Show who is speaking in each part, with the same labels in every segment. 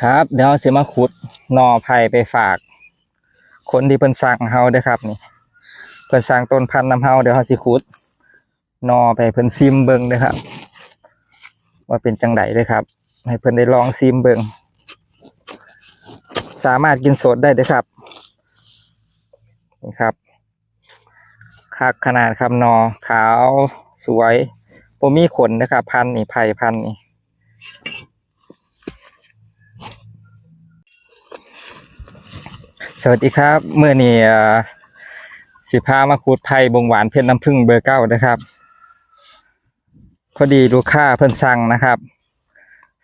Speaker 1: ครับ เดี๋ยวเสียมาขุดนอไผ่ไปฝาก คนที่เพิ่นสั่งเฮาเด้อครับนี่เพิ่นสั่งต้นพันธุ์นำเฮาเดี๋ยวเฮาสิขุดนอไปเพิ่นซิมเบิ่งเด้อครับ ว่าเป็นจังไดเด้อครับ ให้เพิ่นได้ลองซิมเบิ่งสามารถกินสดได้เด้อครับนี่ครับคักขนาดครับนอขาวสวยบ่มีขนนะครับ พันนี่ไผ่พันนี่ สวัสดีครับเมื่อนี้สิพามาคูดไผ่บงหวานเพชรน้ำผึ้งเบอร์เก้านะครับ พอดีลูกค้าเพิ่นสั่งนะครับ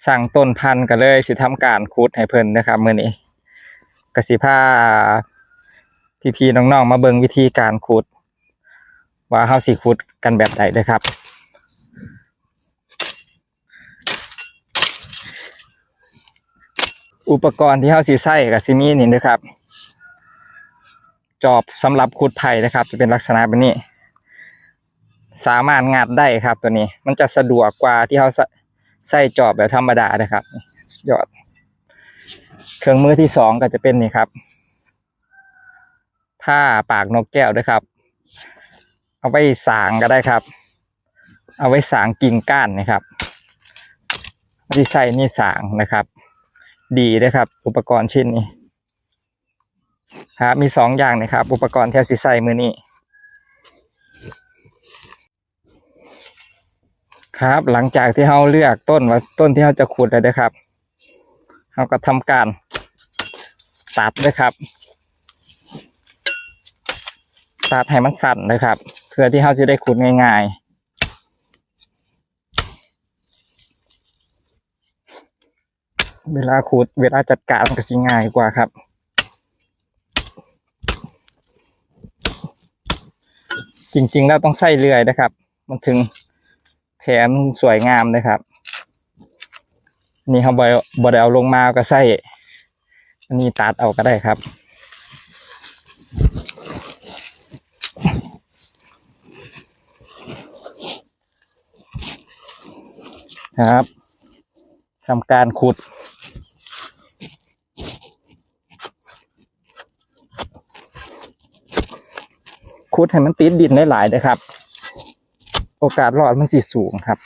Speaker 1: สั่งต้นพันธุ์ก็เลยสิทำการคูดให้เพิ่นนะครับเมื่อนี้กสิพาพี่ๆน้องๆมาเบิ่งวิธีการคูด ว่าเฮาสิคูดกันแบบใดนะครับอุปกรณ์ที่เฮาสิใช้ก็สิมีนี่นะครับ จอบสำหรับขุดไผ่นะครับ จะเป็นลักษณะแบบนี้ สามารถงัดได้ครับตัวนี้ มันจะสะดวกกว่าที่เขาใส่ใส่จอบแบบธรรมดานะครับยอด เครื่องมือที่สองก็จะเป็นนี่ครับผ้าปากนกแก้วด้วยครับ เอาไว้สางก็ได้ครับ เอาไว้สางกิ่งก้านนะครับที่ใส่นี่สางนะครับ ดีนะครับ อุปกรณ์ชิ้นนี้ ครับ มีสองอย่างนะครับ อุปกรณ์ที่สิใส่มือนี้ครับ หลังจากที่เราเลือกต้นว่าต้นที่เราจะขุดแล้วนะครับเราก็ทำการตัดนะครับตัดให้มันสั้นนะครับ เพื่อที่เราจะได้ขุดง่ายๆเวลาขุดเวลาจัดการมันก็สิง่ายกว่าครับ จริง ๆ แล้วต้องใส่เลื่อยนะครับ มันถึงแผลมันสวยงามนะครับ นี่เขาบอยบอดเอาลงมาก็ใส่อันนี้ตัดเอาก็ได้ครับครับทำการขุด ขุดให้มันติดดินได้หลายๆนะครับ โอกาสรอดมันสิสูงครับ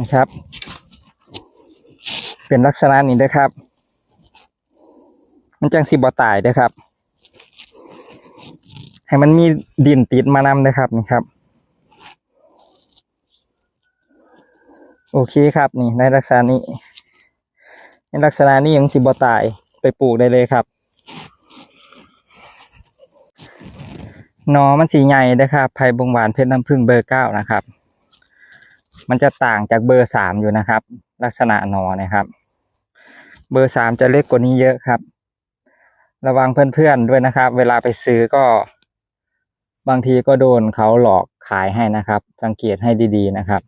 Speaker 1: นะครับ เป็นลักษณะนี้นะครับ มันจังสิบ่ตายนะครับ ให้มันมีดินติดมานำนะครับนี่ครับ โอเคครับนี่ในลักษณะนี้ ในลักษณะนี้มันสิบ่ตายไปปลูกได้เลยครับหนอมันสีใหญ่นะครับไผ่บงหวานเพชรน้ำผึ้งเบอร์เก้านะครับ มันจะต่างจากเบอร์สามอยู่นะครับ ลักษณะหนอนะครับ เบอร์สามจะเล็กกว่านี้เยอะครับ ระวังเพื่อนๆด้วยนะครับ เวลาไปซื้อก็ บางทีก็โดนเขาหลอกขายให้นะครับ สังเกตให้ดีๆนะครับ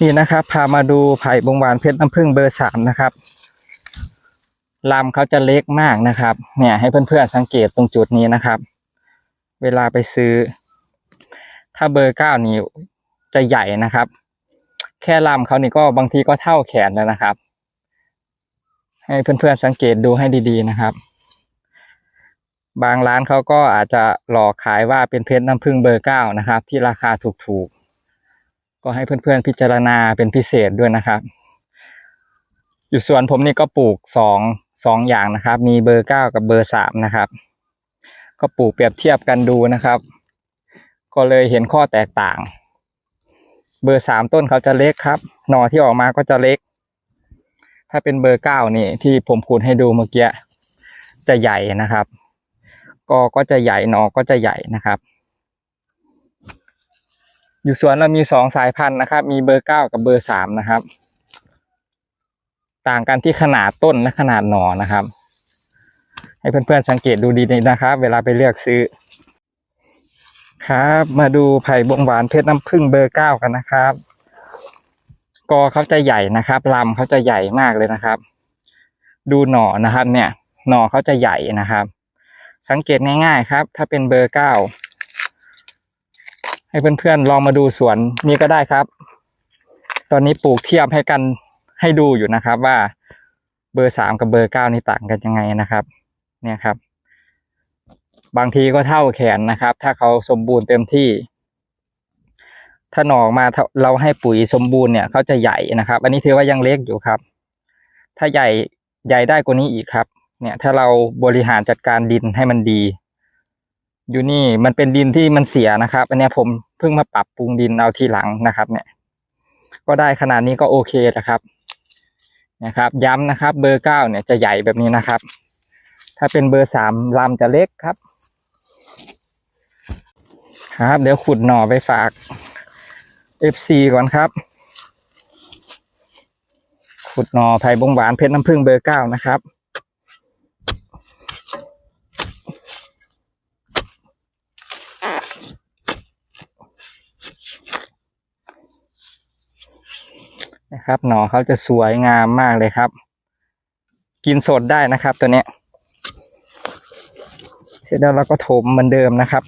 Speaker 1: นี่นะครับ พามาดูไผ่บงหวานเพชรน้ำผึ้งเบอร์สามนะครับลำเขาจะเล็กมากนะครับ เนี่ยให้เพื่อนๆสังเกตตรงจุดนี้นะครับ เวลาไปซื้อ ถ้าเบอร์เก้านี่ จะใหญ่นะครับ แค่ลำเขานี่ก็บางทีก็เท่าแขนแล้วนะครับ ให้เพื่อนๆสังเกตดูให้ดีๆนะครับ บางร้านเขาก็อาจจะหลอกขายว่าเป็นเพชรน้ำผึ้งเบอร์เก้านะครับ ที่ราคาถูกๆ ก็ให้เพื่อนๆพิจารณาเป็นพิเศษด้วยนะครับอยู่สวนผมนี่ก็ปลูกสองสองอย่างนะครับ มีเบอร์เก้ากับเบอร์สามนะครับ ก็ปลูกเปรียบเทียบกันดูนะครับ ก็เลยเห็นข้อแตกต่าง เบอร์สามต้นเขาจะเล็กครับ หน่อที่ออกมาก็จะเล็ก ถ้าเป็นเบอร์เก้านี่ที่ผมคูณให้ดูเมื่อกี้จะใหญ่นะครับกอก็จะใหญ่หนอก็จะใหญ่นะครับ อยู่สวนเรามีสองสายพันธุ์นะครับ มีเบอร์เก้ากับเบอร์สามนะครับ ต่างกันที่ขนาดต้นและขนาดหนอนะครับ ให้เพื่อนๆสังเกตดูดีๆนะครับ เวลาไปเลือกซื้อ ครับ มาดูไผ่บงหวานเพชรน้ำผึ้งเบอร์เก้ากันนะครับ กอเขาจะใหญ่นะครับลำเขาจะใหญ่มากเลยนะครับ ดูหน่อนะครับ เนี่ย หน่อเขาจะใหญ่นะครับ สังเกตง่ายๆครับ ถ้าเป็นเบอร์เก้าให้เพื่อนๆลองมาดูสวนนี้ก็ได้ครับ ตอนนี้ปลูกเทียบให้กันให้ดูอยู่นะครับว่าเบอร์สามกับเบอร์เก้านี่ต่างกันยังไงนะครับ เนี่ยครับ บางทีก็เท่าแขนนะครับ ถ้าเขาสมบูรณ์เต็มที่ ถ้าหน่อกมาเราให้ปุ๋ยสมบูรณ์เนี่ยเขาจะใหญ่นะครับ อันนี้ถือว่ายังเล็กอยู่ครับ ถ้าใหญ่ใหญ่ได้กว่านี้อีกครับ เนี่ย ถ้าเราบริหารจัดการดินให้มันดี อยู่นี่มันเป็นดินที่มันเสียนะครับ อันนี้ผมเพิ่งมาปรับปรุงดินเอาทีหลังนะครับ เนี่ย ก็ได้ขนาดนี้ก็โอเคนะครับนะครับ ย้ำนะครับ เบอร์เก้าเนี่ยจะใหญ่แบบนี้นะครับ ถ้าเป็นเบอร์สามลำจะเล็กครับ ครับ เดี๋ยวขุดหน่อไปฝาก FC ก่อนครับ ขุดหน่อไผ่บงหวานเพชรน้ำผึ้งเบอร์เก้านะครับนะครับหน่อเขาจะสวยงามมากเลยครับ กินสดได้นะครับตัวเนี้ยเสร็จแล้วเราก็ถมเหมือนเดิมนะครับ